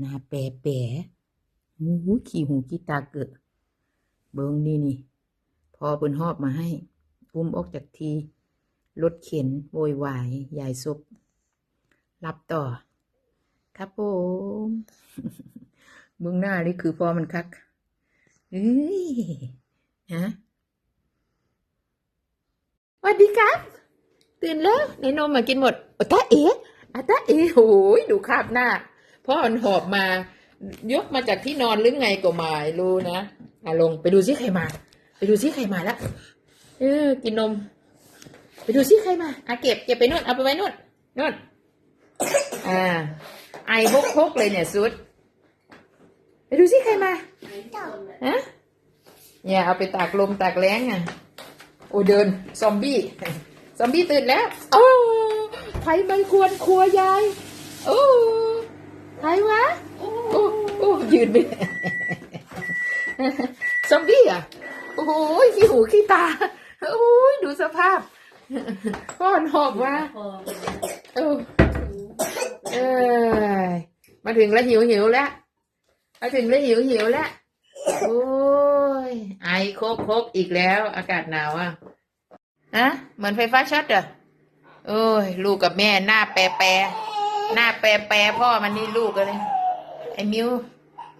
หน้าแปรแปรหูขี้หูขี้ตาเกอะเบิงนี่นี่ พอเปิ้นหอบมาให้ อุ้มออกจากทีรถเข็นโวยวายยายซบรับต่อ ครับผมเบื้องหน้านี่คือพอมันคักเฮ้ยฮะสวัสดีครับ ตื่นแล้วในนมมากินหมดอตาเอ๋อตาเอ๋โอ้ยดูคาบหน้า เพ่อมันหอบมายกมาจากที่นอนหรือไงก็ไม่รู้นะอะลงไปดูซิใครมา ไปดูซิใครมาแล้วเออกินนม ไปดูซิใครมาอะเก็บเก็บไปนู่นเอาไปไว้นู่นนู่นอ่า ไอฮกฮกเลยเนี่ยซุด ไปดูซิใครมาฮะเนี่ยเอาไปตากลมตากแรงอะโอ้เดินซอมบี้ซอมบี้ตื่นแล้วโอ้ใครไม่ควรครัวยายโอ้ใครวะ โอ้โอ้ ยืนไปซอมบี้อะ โอ้โหขี้หูขี้ตา โอ้ยดูสภาพก้อนหอบว่าเออเอยมาถึงแล้วหิวหิวแล้ว มาถึงแล้วหิวหิวแล้ว โอ้ย ไอโคกโคกอีกแล้ว อากาศหนาวอะอะเหมือนไฟฟ้าช็อตเหรอโอ้ย ลูกกับแม่หน้าแปรแปรหน้าแปรแปรพ่อมันนี่ลูกกันเลย ไอ้มิว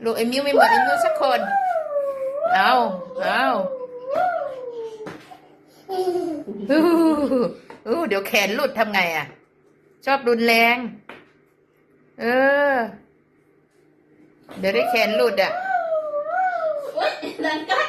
ลูกไอ้มิวไม่เหมือนไอ้มิวสักคน เอาเอาอู้อู้เดี๋ยวแขนหลุดทำไงอะ ชอบรุนแรง เออ เดี๋ยวได้แขนหลุดอะดังกัก